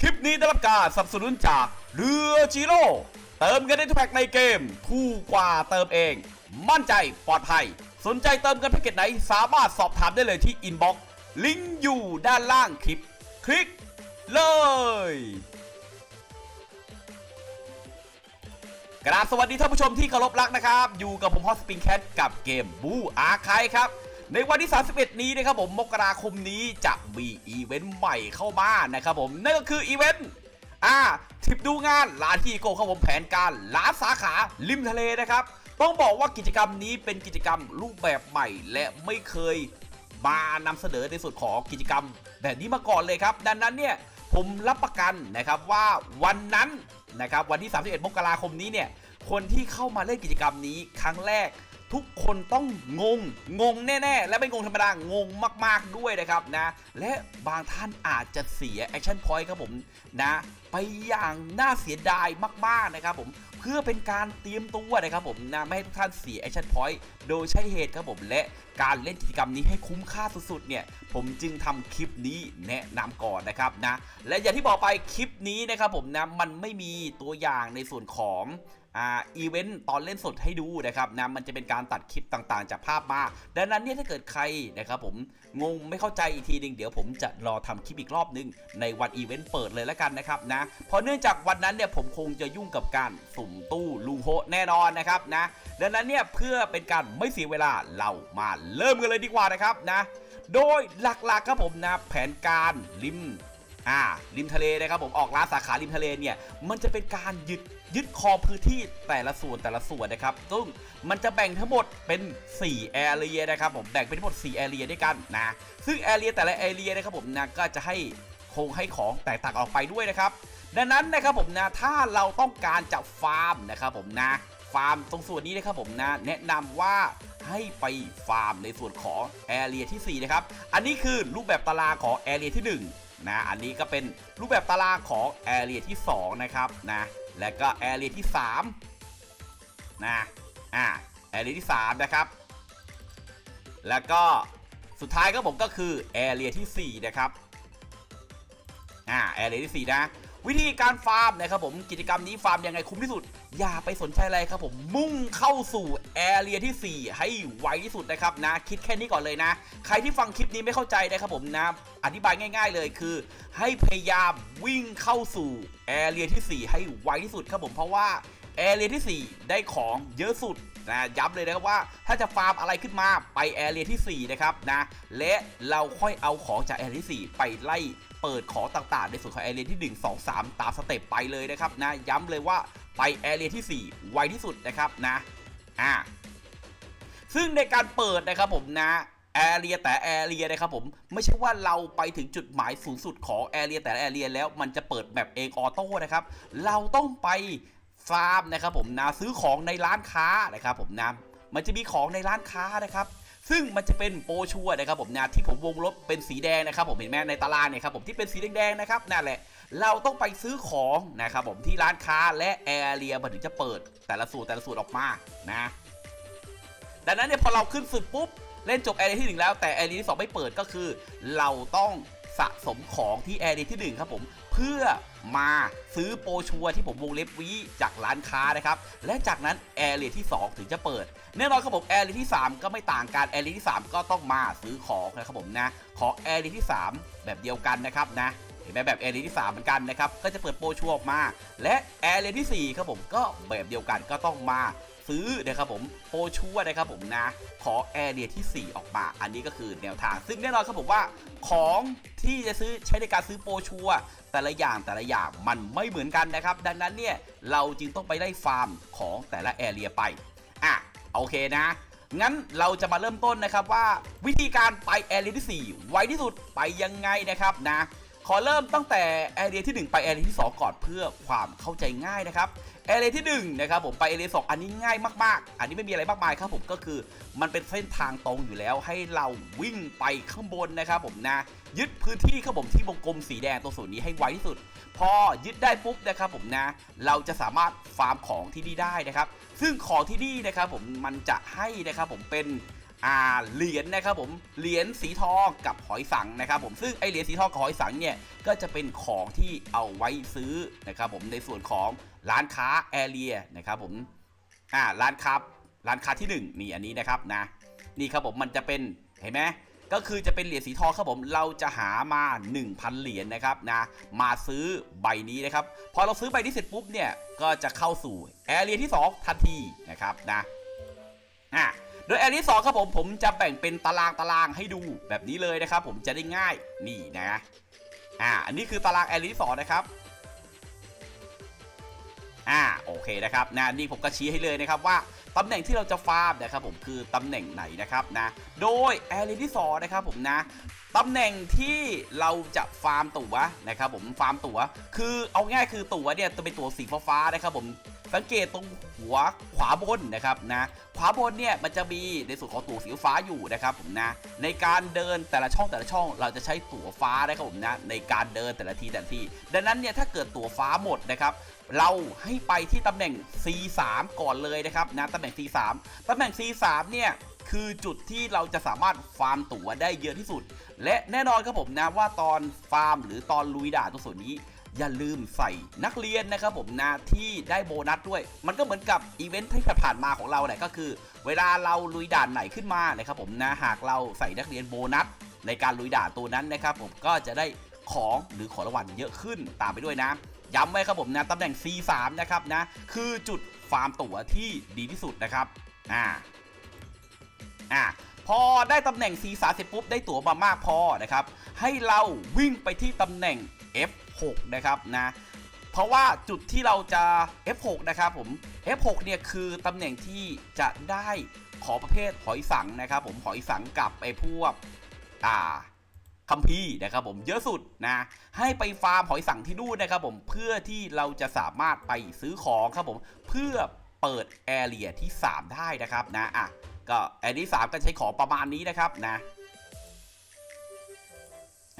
คลิปนี้ได้รับการสนับสนุนจากเรือจิโร่เติมเงินได้ทุกแพ็กในเกม ถูกกว่าเติมเอง มั่นใจปลอดภัย สนใจเติมเงินแพ็กเกจไหน สามารถสอบถามได้เลยที่อินบ็อกซ์ลิงก์อยู่ด้านล่างคลิป คลิกเลยกราบสวัสดีท่านผู้ชมที่เคารพรักนะครับ อยู่กับผมฮอสปริงแคทกับเกมบูอาร์คายครับ ในวันที่ 31 นี้นะครับผมมกราคมนี้จะมีอีเวนต์ใหม่เข้ามานะครับผมนั่นก็คืออีเวนต์อ่าทิปดูงานร้านที่โกครับผมแผนการร้านสาขาริมทะเลนะครับต้องบอกว่ากิจกรรมนี้เป็นกิจกรรมรูปแบบใหม่ และไม่เคยมานำเสนอในส่วนของกิจกรรม แบบนี้มาก่อนเลยครับ ดังนั้นเนี่ยผมรับประกันนะครับว่าวันนั้นนะครับวันที่ 31 มกราคมนี้เนี่ยคนที่เข้ามาเล่นกิจกรรมนี้ครั้งแรก ทุกคนต้องงง งงแน่ๆ และไม่งงธรรมดางงมากๆด้วยนะครับนะ และบางท่านอาจจะเสียแอคชั่นพอยต์ครับผมนะ ไปอย่างน่าเสียดายมากๆนะครับผมเพื่อเป็นการเตรียมตัวนะครับผมนะไม่ให้ทุกท่านเสียแอคชั่นพอยต์โดยใช้เหตุครับผมและการเล่นกิจกรรมนี้ให้คุ้มค่าสุดๆเนี่ย ผมจึงทำคลิปนี้แนะนำก่อนนะครับนะ และอย่างที่บอกไปคลิปนี้นะครับผมนะมันไม่มีตัวอย่างในส่วนของอีเวนต์ตอนเล่นสดให้ดูนะครับนะมันจะเป็นการตัดคลิปต่างๆ จากภาพมา ดังนั้นเนี่ยถ้าเกิดใครนะครับผมงงไม่เข้าใจอีกทีหนึ่งเดี๋ยวผมจะรอทำคลิปอีกรอบนึง ในวันอีเวนต์เปิดเลยแล้วกันนะครับนะเพราะเนื่องจากวันนั้นเนี่ยผมคงจะยุ่งกับการสุ่มตู้ลูโฮแน่นอนนะครับนะดังนั้นเนี่ยเพื่อเป็นการไม่เสียเวลาเรามาเริ่มกันเลยดีกว่านะครับนะโดยหลักๆครับผมนะแผนการริม อ่าริมทะเลนะครับผมออกร้านสาขาริมทะเลเนี่ยมันจะเป็นการยึดยึดครองพื้นที่แต่ละส่วนแต่ละส่วนนะครับซึ่งมันจะแบ่งทั้งหมดเป็น4แอเรียนะครับผมแบ่งเป็นทั้งหมด4แอเรียด้วยกันนะซึ่งแอเรียแต่ละแอเรียนะครับผมนะก็จะให้คงให้ของแตกต่างออกไปด้วยนะครับ ดังนั้นนะครับผมนะถ้าเราต้องการจะฟาร์มนะครับผมนะฟาร์มตรงส่วนนี้นะครับผมนะแนะนำว่าให้ไปฟาร์มในส่วนของแอเรียที่4นะครับอันนี้คือรูปแบบตารางของแอเรียที่ 1 นะอันนี้ก็เป็นรูปแบบตารางของแอเรียที่ 2 นะครับนะและก็แอเรียที่3นะอ่าแอเรียที่ 3 นะครับ แล้วก็สุดท้ายก็ผมก็คือแอเรียที่ 4 นะครับอ่าแอร์เรียที่ 4 นะ วิธีการฟาร์มนะครับผมกิจกรรมนี้ฟาร์มยังไงคุ้มที่สุด อย่าไปสนใจอะไรครับผมมุ่งเข้าสู่แอร์เรียที่ 4 ให้ไวที่สุดนะครับนะคิดแค่นี้ก่อนเลยนะ ใครที่ฟังคลิปนี้ไม่เข้าใจนะครับผมนะอธิบายง่าย ๆ เลยคือ ให้พยายามวิ่งเข้าสู่แอร์เรียที่ 4 ให้ไวที่สุดครับผมเพราะว่าแอร์เรียที่ 4 ได้ของเยอะสุด นะย้ำเลยนะครับว่าถ้าจะฟาร์มอะไรขึ้นมาไปแอเรียที่4นะครับนะและเราค่อยเอาของจากแอเรียที่4ไปไล่เปิดของต่างๆ ในส่วนของแอเรียที่ 1 2 3 ตามสเต็ปไปเลยนะครับนะย้ำเลยว่าไปแอเรียที่ 4 ไวที่สุดนะครับนะอ่าซึ่งในการเปิดนะครับผมนะแอเรียแต่แอเรียนะครับผมไม่ใช่ว่าเราไปถึงจุดหมายสูงสุดของแอเรียแต่แอเรียแล้วมันจะเปิดแบบเองออโต้นะครับ เราต้องไป ฟาร์มนะครับผมนะซื้อของในร้านค้านะครับผมนะมันจะมีของในร้านค้านะครับซึ่งมันจะเป็นโปรชัวนะครับผมนะที่ผมวงลบเป็นสีแดงนะครับผมเห็นไหมในตารางเนี่ยครับผมที่เป็นสีแดงๆนะครับนั่นแหละเราต้องไปซื้อของนะครับผมที่ร้านค้าและแอร์เรียมันถึงจะเปิดแต่ละสูตรแต่ละสูตรออกมานะดังนั้นเนี่ยพอเราขึ้นสุดปุ๊บเล่นจบแอร์เรียที่ 1 แล้วแต่แอร์เรียที่ 2 ไม่เปิดก็คือ เราต้องสะสมของที่แอร์เรียที่ 1 ครับผม พื่อมาซื้อโปรชัวร์ที่ผมวงเล็บวีจากร้านค้านะครับ และจากนั้นแอเรียที่ 2 ถึงจะเปิด แน่นอนครับผมแอเรียที่ 3 ก็ไม่ต่างกันแอเรียที่ 3 ก็ต้องมาซื้อของนะครับผมนะ ของแอเรียที่ 3 แบบเดียวกันนะครับนะเห็นไหมแบบแอเรียที่ 3 เหมือนกันนะครับ ก็จะเปิดโปรชัวร์ออกมา และแอเรียที่4ครับผมก็แบบเดียวกันก็ต้องมา ซื้อนะครับผมโปรชัวนะครับผมนะ ขอแอเรียที่ 4 ออกมา อันนี้ก็คือแนวทาง ซึ่งแน่นอนครับผมว่าของที่จะซื้อใช้ในการซื้อโปรชัวแต่ละอย่างแต่ละอย่างมันไม่เหมือนกันนะครับ ดังนั้นเนี่ยเราจึงต้องไปไล่ฟาร์มของแต่ละแอเรียไปอะโอเคนะงั้นเราจะมาเริ่มต้นนะครับว่าวิธีการไปแอเรียที่4ไวที่สุดไปยังไงนะครับนะขอเริ่มตั้งแต่แอเรียที่ 1 ไปแอเรียที่ 2 ก่อนเพื่อความเข้าใจง่ายนะครับ แอเรียที่1นะครับผมไปแอเรียสอันนี้ง่ายมากๆ อันนี้ไม่มีอะไรมากมายครับผมก็คือมันเป็นเส้นทางตรงอยู่แล้ว ให้เราวิ่งไปข้างบนนะครับผมนะยึดพื้นที่ครับผมที่วงกลมสีแดงตรงส่วนนี้ให้ไวที่สุด พอยึดได้ปุ๊บนะครับผมนะ เราจะสามารถฟาร์มของที่นี่ได้นะครับ ซึ่งของที่นี่นะครับผมมันจะให้นะครับผมเป็นอ่าเหรียญนะครับผมเหรียญสีทองกับหอยสังนะครับผมซึ่งไอเหรียญสีทองกับหอยสังเนี่ยก็จะเป็นของที่เอาไว้ซื้อนะครับผมในส่วนของ ร้านค้าแอเรียนะครับผมอ่าร้านค้าร้านค้าที่หนึ่งนี่อันนี้นะครับนะนี่ครับผมมันจะเป็นเห็นไหมก็คือจะเป็นเหรียญสีทองครับผมเราจะหามา 1,000 เหรียญนะครับนะมาซื้อใบนี้นะครับพอเราซื้อใบนี้เสร็จปุ๊บเนี่ยก็จะเข้าสู่แอเรียที่ 2 ทันทีนะครับนะอะโดยแอรีสองครับผมผมจะแบ่งเป็นตารางตารางให้ดูแบบนี้เลยนะครับ ผมจะได้ง่ายนี่นะอ่าอันนี้คือตารางแอรีสองนะครับ อ่าโอเคนะครับนะนี่ผมก็ชี้ให้เลยนะครับว่าตำแหน่งที่เราจะฟาร์มนะครับผมคือตำแหน่งไหนนะครับนะโดยแอรีที่สอนะครับผมนะตำแหน่งที่เราจะฟาร์มตั๋วนะครับผมฟาร์มตั๋วคือเอาง่ายคือตั๋วเนี่ยจะเป็นตั๋วสีฟ้าๆนะครับผม สังเกตตรงหัวขวาบนนะครับนะขวาบนเนี่ยมันจะมีในส่วนของตัวสีฟ้าอยู่นะครับผมนะในการเดินแต่ละช่องแต่ละช่อง เราจะใช้ตัวฟ้านะครับผมนะในการเดินแต่ละทีแต่ละที ดังนั้นเนี่ยถ้าเกิดตัวฟ้าหมดนะครับเราให้ไปที่ตำแหน่ง C3 ก่อนเลยนะครับนะตำแหน่ง C3 ตำแหน่ง C3 เนี่ยคือจุดที่เราจะสามารถฟาร์มตั๋วได้เยอะที่สุด และแน่นอนครับผมนะว่าตอนฟาร์มหรือตอนลุยด่านตรงส่วนนี้ อย่าลืมใส่นักเรียนนะครับผมนะที่ได้โบนัสด้วย มันก็เหมือนกับอีเวนท์ที่ผ่านมาของเราแหละก็คือ เวลาเราลุยด่านไหนขึ้นมานะครับผมนะหากเราใส่นักเรียนโบนัสในการลุยด่านตัวนั้นนะครับผมก็จะได้ของหรือของรางวัลเยอะขึ้นตามไปด้วยนะย้ำไว้ครับผมนะตำแหน่ง C3 นะครับนะคือจุดฟาร์มตั๋วที่ดีที่สุดนะครับอ่าอ่าพอได้ตำแหน่ง C3 เสร็จปุ๊บได้ตั๋วมามากพอนะครับให้เราวิ่งไปที่ตำแหน่ง f F6 นะครับนะเพราะว่าจุดที่เราจะ F6 นะครับผม F6 เนี่ยคือตำแหน่งที่จะได้ขอประเภทหอยสังนะครับผมหอยสังกับไอ้พวกอ่าคัมภีนะครับผมเยอะสุดนะให้ไปฟาร์มหอยสังที่นู่นนะครับผมเพื่อที่เราจะสามารถไปซื้อของครับผมเพื่อเปิดแอเรียที่ 3 ได้นะครับนะอะก็แอเรียที่3ก็ใช้ของประมาณนี้นะครับนะ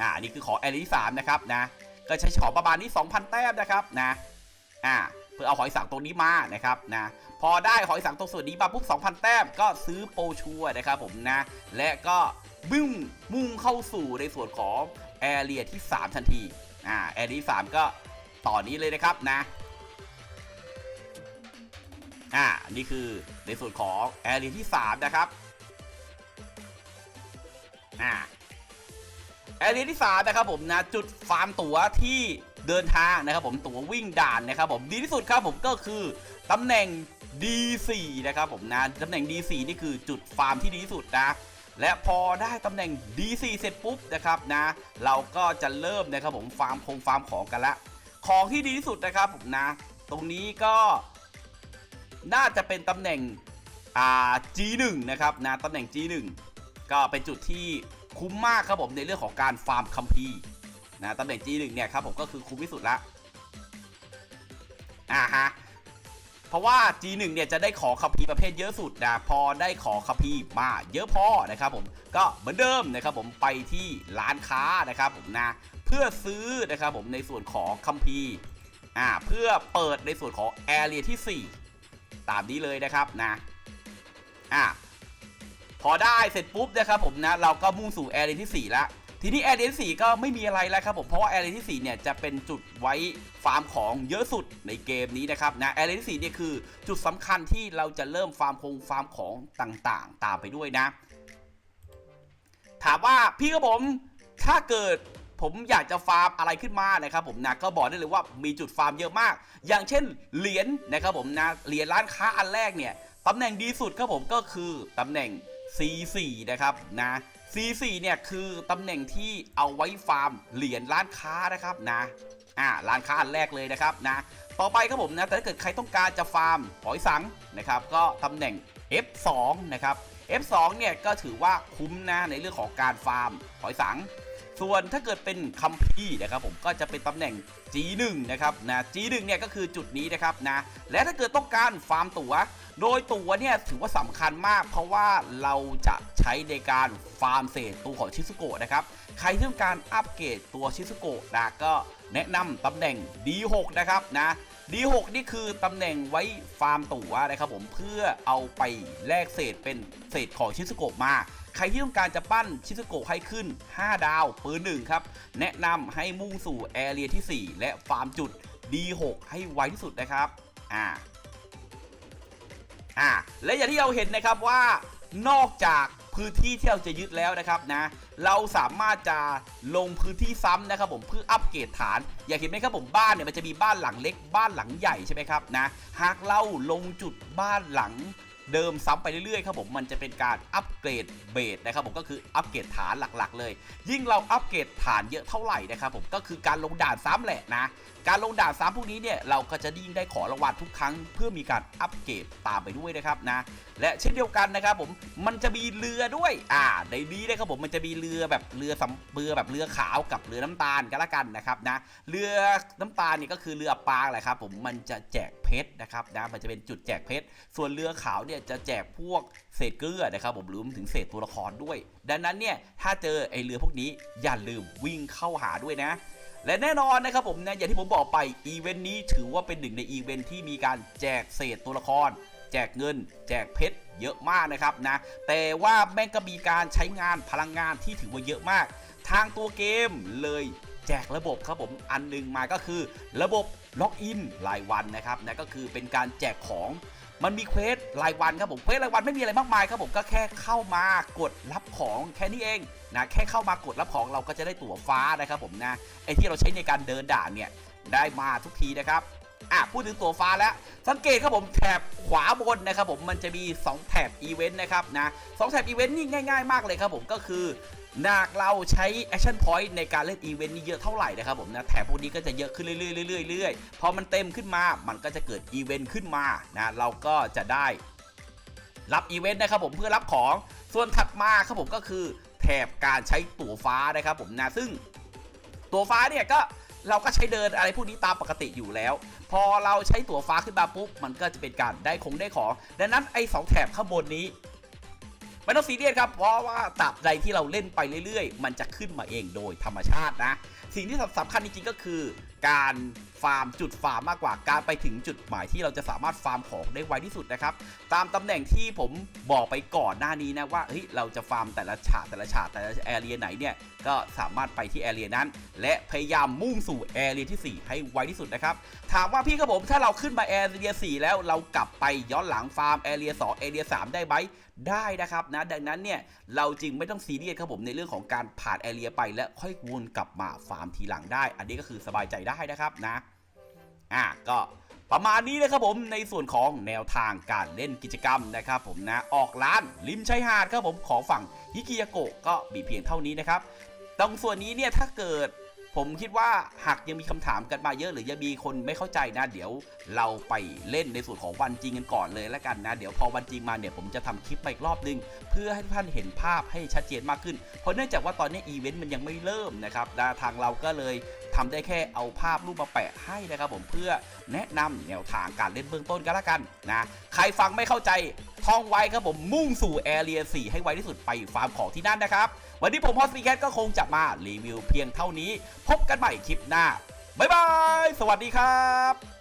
อ่านี่คือขอแอรีสามนะครับนะ ก็ใช้ของประมาณนี้ 2,000 แต้มนะครับนะอ่าเพื่อเอาหอยสังตัวนี้มานะครับนะพอได้หอยสังตัวส่วนนี้มาปุ๊บ2,000 แต้มก็ซื้อโปชัวนะครับผมนะและก็บึ้งมุ่งเข้าสู่ในส่วนของแอเรียที่ 3 ทันทีอ่าแอเรียที่3ก็ต่อนนี้เลยนะครับนะอ่านี่คือในส่วนของแอเรียที่ 3 นะครับอ่า แอเรียที่3นะครับผมนะจุดฟาร์มตั๋วที่เดินทางนะครับผมตั๋ววิ่งด่านนะครับผมดีที่สุดครับผมก็คือตำแหน่ง D4 นะครับผมนะตำแหน่ง D4 นี่คือจุดฟาร์มที่ดีที่สุดนะและพอได้ตำแหน่ง D4 เสร็จปุ๊บนะครับนะเราก็จะเริ่มนะครับผมฟาร์มคงฟาร์มของกันละของที่ดีที่สุดนะครับผมนะ ตรงนี้ก็น่าจะเป็นตำแหน่งอ่า G1 นะครับนะตำแหน่ง G1 ก็เป็นจุดที่ คุ้มมากครับผมในเรื่องของการฟาร์มคัมภีร์นะตำแหน่ง G1 เนี่ยครับผมก็คือคุ้มที่สุดละอ่าฮะเพราะว่า G1 เนี่ยจะได้ขอคัมภีร์ประเภทเยอะสุดนะพอได้ขอคัมภีร์มาเยอะพอนะครับผมก็เหมือนเดิมนะครับผมไปที่ร้านค้านะครับผมนะเพื่อซื้อนะครับผมในส่วนของคัมภีร์อ่าเพื่อเปิดในส่วนของแอเรียที่ 4 ตามนี้เลยนะครับนะอ่า พอได้เสร็จปุ๊บนะครับผมนะเราก็มุ่งสู่แอเรียที่4แล้วทีนี้แอเรียที่4ก็ไม่มีอะไรแล้วครับผมเพราะว่าแอเรียที่4เนี่ยจะเป็นจุดไว้ฟาร์มของเยอะสุดในเกมนี้นะครับนะแอเรียที่4เนี่ยคือจุดสำคัญที่เราจะเริ่มฟาร์มคงฟาร์มของต่างๆ ตามไปด้วยนะ ถามว่าพี่กับผมถ้าเกิดผมอยากจะฟาร์มอะไรขึ้นมานะครับผมนะก็บอกได้เลยว่ามีจุดฟาร์มเยอะมาก อย่างเช่นเหรียญนะครับผมนะเหรียญร้านค้าอันแรกเนี่ยตำแหน่งดีสุดครับผมก็คือตำแหน่ง C4 นะครับนะ C4 เนี่ยคือตำแหน่งที่เอาไว้ฟาร์มเหรียญร้านค้านะครับนะอ่าร้านค้าอันแรกเลยนะครับนะต่อไปครับผมนะแต่ถ้าเกิดใครต้องการจะฟาร์มหอยสังนะครับก็ตำแหน่ง F2 นะครับ F2 เนี่ยก็ถือว่าคุ้มนะในเรื่องของการฟาร์มหอยสัง ส่วนถ้าเกิดเป็นคัมพีร์นะครับผมก็จะเป็นตำแหน่ง G1 นะครับนะ G1 เนี่ยก็คือจุดนี้นะครับนะและถ้าเกิดต้องการฟาร์มตั๋ว โดยตั๋วเนี่ยถือว่าสำคัญมาก เพราะว่าเราจะใช้ในการฟาร์มเศษตัวของชิซุโกะนะครับใครที่ต้องการอัปเกรดตัวชิซุโกะนะก็แนะนำตำแหน่ง D6 นะครับนะ D6 นี่คือตำแหน่งไว้ฟาร์มตั๋วนะครับผมเพื่อเอาไปแลกเศษเป็นเศษของชิซุโกะมา ใครที่ต้องการจะปั้นชิซุโกะให้ขึ้น 5 ดาวปืนหนึ่งครับ แนะนำให้มุ่งสู่แอเรียที่ 4 และฟาร์มจุด D6 ให้ไวที่สุดนะครับ อ่า อ่า และอย่างที่เราเห็นนะครับว่านอกจากพื้นที่ที่เราจะยึดแล้วนะครับนะ เราสามารถจะลงพื้นที่ซ้ำนะครับผมเพื่ออัปเกรดฐาน อยากเห็นไหมครับผมบ้านเนี่ยมันจะมีบ้านหลังเล็กบ้านหลังใหญ่ใช่ไหมครับนะ หากเราลงจุดบ้านหลัง เดิมซ้ำไปเรื่อยๆครับผมมันจะเป็นการอัปเกรดเบสนะครับผมก็คืออัปเกรดฐานหลักๆ เลย ยิ่งเราอัปเกรดฐานเยอะเท่าไหร่นะครับผมก็คือการลงด่านซ้ำแหละนะการลงด่านซ้ำพวกนี้เนี่ยเราก็จะยิ่งได้ขอรางวัลทุกครั้ง เพื่อมีการอัปเกรดตามไปด้วยนะครับนะ และเช่นเดียวกันนะครับผมมันจะมีเรือด้วย อ่า ในนี้นะครับผมมันจะมีเรือแบบเรือสำเรือแบบเรือขาวกับเรือน้ำตาลกันละกันนะครับนะเรือน้ำตาลนี่ก็คือเรือปลาแหละครับผมมันจะแจกเพชรนะครับนะมันจะเป็นจุดแจกเพชรส่วนเรือขาวเนี่ยจะแจกพวกเศษเกลือนะครับผมรวมถึงเศษตัวละครด้วย ดังนั้นเนี่ยถ้าเจอไอเรือพวกนี้อย่าลืมวิ่งเข้าหาด้วยนะและแน่นอนนะครับผมนะอย่างที่ผมบอกไปอีเวนต์นี้ถือว่าเป็นหนึ่งในอีเวนต์ที่มีการแจกเศษตัวละคร แจกเงิน แจกเพชรเยอะมากนะครับนะ แต่ว่าแม่งก็มีการใช้งานพลังงานที่ถือว่าเยอะมาก ทางตัวเกมเลยแจกระบบครับผมอันหนึงมาก็คือ ระบบล็อกอินรายวันนะครับนะก็คือเป็นการแจกของมันมีเควสรายวันครับผมเควสรายวันไม่มีอะไรมากมายครับผมก็แค่เข้ามากดรับของแค่นี้เองนะแค่เข้ามากดรับของเราก็จะได้ตั๋วฟ้านะครับผมนะไอที่เราใช้ในการเดินด่านเนี่ยได้มาทุกทีนะครับ อะพูดถึงตัวฟ้าแล้ว สังเกตครับผมแถบขวาบนนะครับผมมันจะมี 2 แถบอีเวนต์นะครับนะสองแถบอีเวนต์นี่ง่าย ๆ มากเลยครับผมก็คือหากเราใช้ Action Point ในการเล่นอีเวนต์นี้เยอะเท่าไหร่นะครับผมนะแถบพวกนี้ก็จะเยอะขึ้นเรื่อยๆเรื่อยๆเรื่อยๆพอมันเต็มขึ้นมามันก็จะเกิดอีเวนต์ขึ้นมานะเราก็จะได้รับอีเวนต์นะครับผมเพื่อรับของส่วนถัดมาครับผมก็คือแถบการใช้ตั๋วฟ้านะครับผมนะซึ่งตั๋วฟ้าเนี่ยก็ เราก็ใช้เดินอะไรพวกนี้ตามปกติอยู่แล้ว พอเราใช้ตั๋วฟ้าขึ้นมาปุ๊บมันก็จะเป็นการได้คงได้ของ ดังนั้นไอ้สองแถบข้างบนนี้ไม่ต้องซีเรียสครับ เพราะว่าตับใดที่เราเล่นไปเรื่อยๆ มันจะขึ้นมาเองโดยธรรมชาตินะ สิ่งที่สำคัญจริงๆก็คือ การฟาร์มจุดฟาร์มมากกว่าการไปถึงจุดหมายที่เราจะสามารถฟาร์มของได้ไวที่สุดนะครับ ตามตำแหน่งที่ผมบอกไปก่อนหน้านี้นะว่าเฮ้ยเราจะฟาร์มแต่ละฉากแต่ละฉากแต่ละแอเรียไหนเนี่ยก็สามารถไปที่แอเรียนั้น และพยายามมุ่งสู่แอเรียที่ 4 ให้ไวที่สุดนะครับ ถามว่าพี่ครับผมถ้าเราขึ้นมาแอเรีย4แล้วเรากลับไปย้อนหลังฟาร์มแอเรีย2แอเรีย3ได้ไหมได้นะครับนะดังนั้นเนี่ยเราจึงไม่ต้องซีเรียสครับผมในเรื่องของการผ่านแอเรียไปและค่อยวนกลับมาฟาร์มทีหลังได้ อันนี้ก็คือสบายใจได้นะครับนะอะก็ประมาณนี้นะครับผมในส่วนของแนวทางการเล่นกิจกรรมนะครับผมนะออกร้านริมชายหาดครับผมของฝั่งฮิกิยาโกะก็มีเพียงเท่านี้นะครับตรงส่วนนี้เนี่ยถ้าเกิด ผมคิดว่าหากยังมีคำถามกันมาเยอะหรือยังมีคนไม่เข้าใจนะ เดี๋ยวเราไปเล่นในส่วนของวันจริงกันก่อนเลยแล้วกันนะ เดี๋ยวพอวันจริงมาเนี่ยผมจะทำคลิปไปอีกรอบนึง เพื่อให้ทุกท่านเห็นภาพให้ชัดเจนมากขึ้น เพราะเนื่องจากว่าตอนนี้อีเวนต์มันยังไม่เริ่มนะครับนะทางเราก็เลยทำได้แค่เอาภาพรูปมาแปะให้นะครับผมเพื่อแนะนำแนวทางการเล่นเบื้องต้นกันละกันนะใครฟังไม่เข้าใจท่องไว้ครับผมมุ่งสู่แอเรีย4ให้ไวที่สุดไปฟาร์มของที่นั่นนะครับ วันนี้ผมพอสปีแคทก็คงจะมารีวิวเพียงเท่านี้ พบกันใหม่คลิปหน้า บ๊ายบาย สวัสดีครับ